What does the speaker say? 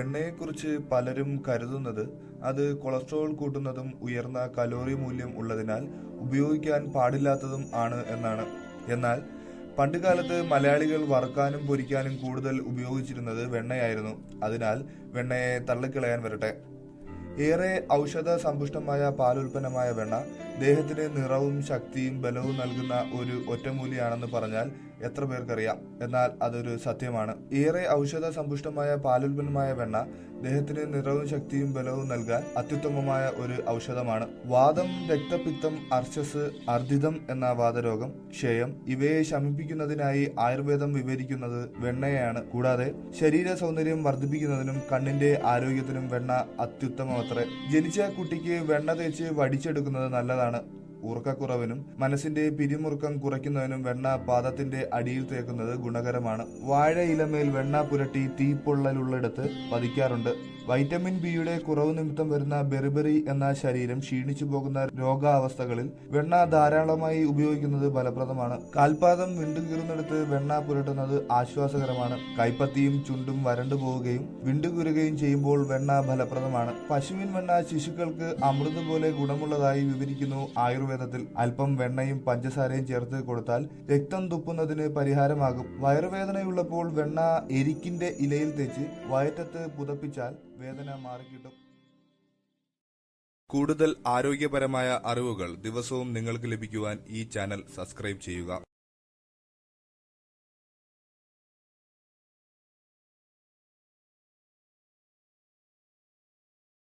വെണ്ണയെക്കുറിച്ച് പലരും കരുതുന്നത് അത് കൊളസ്ട്രോൾ കൂട്ടുന്നതും ഉയർന്ന കലോറി മൂല്യം ഉള്ളതിനാൽ ഉപയോഗിക്കാൻ പാടില്ലാത്തതും ആണ് എന്നാണ്. എന്നാൽ പണ്ടുകാലത്ത് മലയാളികൾ വറുക്കാനും പൊരിക്കാനും കൂടുതൽ ഉപയോഗിച്ചിരുന്നത് വെണ്ണയായിരുന്നു. അതിനാൽ വെണ്ണയെ തള്ളിക്കളയാൻ വരട്ടെ. ഏറെ ഔഷധ സമ്പുഷ്ടമായ പാലുൽപ്പന്നമായ വെണ്ണ ദേഹത്തിന് നിറവും ശക്തിയും ബലവും നൽകുന്ന ഒരു ഒറ്റമൂലിയാണെന്ന് പറഞ്ഞാൽ എത്ര പേർക്കറിയാം? എന്നാൽ അതൊരു സത്യമാണ്. ഏറെ ഔഷധ സമ്പുഷ്ടമായ പാലുൽപ്പന്നമായ വെണ്ണ ദേഹത്തിന് നിറവും ശക്തിയും ബലവും നൽകാൻ അത്യുത്തമമായ ഒരു ഔഷധമാണ്. വാദം രക്തപിത്തം അർച്ചസ് അർദിതം എന്ന വാദരോഗം ക്ഷയം ഇവയെ ശമിപ്പിക്കുന്നതിനായി ആയുർവേദം വിവരിക്കുന്നത് വെണ്ണയാണ്. കൂടാതെ ശരീര സൗന്ദര്യം വർദ്ധിപ്പിക്കുന്നതിനും കണ്ണിന്റെ ആരോഗ്യത്തിനും വെണ്ണ അത്യുത്തമമത്രേ. ജനിച്ച കുട്ടിക്ക് വെണ്ണ തേച്ച് വടിച്ചെടുക്കുന്നത് നല്ലതാണ്. ഉറക്കക്കുറവിനും മനസ്സിന്റെ പിരിമുറുക്കം കുറയ്ക്കുന്നതിനും വെണ്ണ പാദത്തിന്റെ അടിയിൽ തേക്കുന്നത് ഗുണകരമാണ്. വാഴ ഇലമേൽ വെണ്ണ പുരട്ടി തീപ്പൊള്ളലുള്ളിടത്ത് പതിക്കാറുണ്ട്. വൈറ്റമിൻ ബിയുടെ കുറവ് നിമിത്തം വരുന്ന ബെറിബെറി എന്ന ശരീരം ക്ഷീണിച്ചു പോകുന്ന രോഗാവസ്ഥകളിൽ വെണ്ണ ധാരാളമായി ഉപയോഗിക്കുന്നത് ഫലപ്രദമാണ്. കാൽപാദം വിണ്ടുകീറുന്നിടത്ത് വെണ്ണ പുരട്ടുന്നത് ആശ്വാസകരമാണ്. കൈപ്പത്തിയും ചുണ്ടും വരണ്ടു പോവുകയും വിണ്ടുകുരുകയും ചെയ്യുമ്പോൾ വെണ്ണ ഫലപ്രദമാണ്. പശുവിൻ വെണ്ണ ശിശുക്കൾക്ക് അമൃത് പോലെ ഗുണമുള്ളതായി വിവരിക്കുന്നു ആയുർവേദത്തിൽ. അല്പം വെണ്ണയും പഞ്ചസാരയും ചേർത്ത് കൊടുത്താൽ രക്തം തുപ്പുന്നതിന് പരിഹാരമാകും. വയറുവേദനയുള്ളപ്പോൾ വെണ്ണ എരിക്കിന്റെ ഇലയിൽ തേച്ച് വയറ്റത്ത് പുതപ്പിച്ചാൽ വേദന മാറിക്കിട്ടും. കൂടുതൽ ആരോഗ്യപരമായ അറിവുകൾ ദിവസവും നിങ്ങൾക്ക് ലഭിക്കുവാൻ ഈ ചാനൽ സബ്സ്ക്രൈബ് ചെയ്യുക.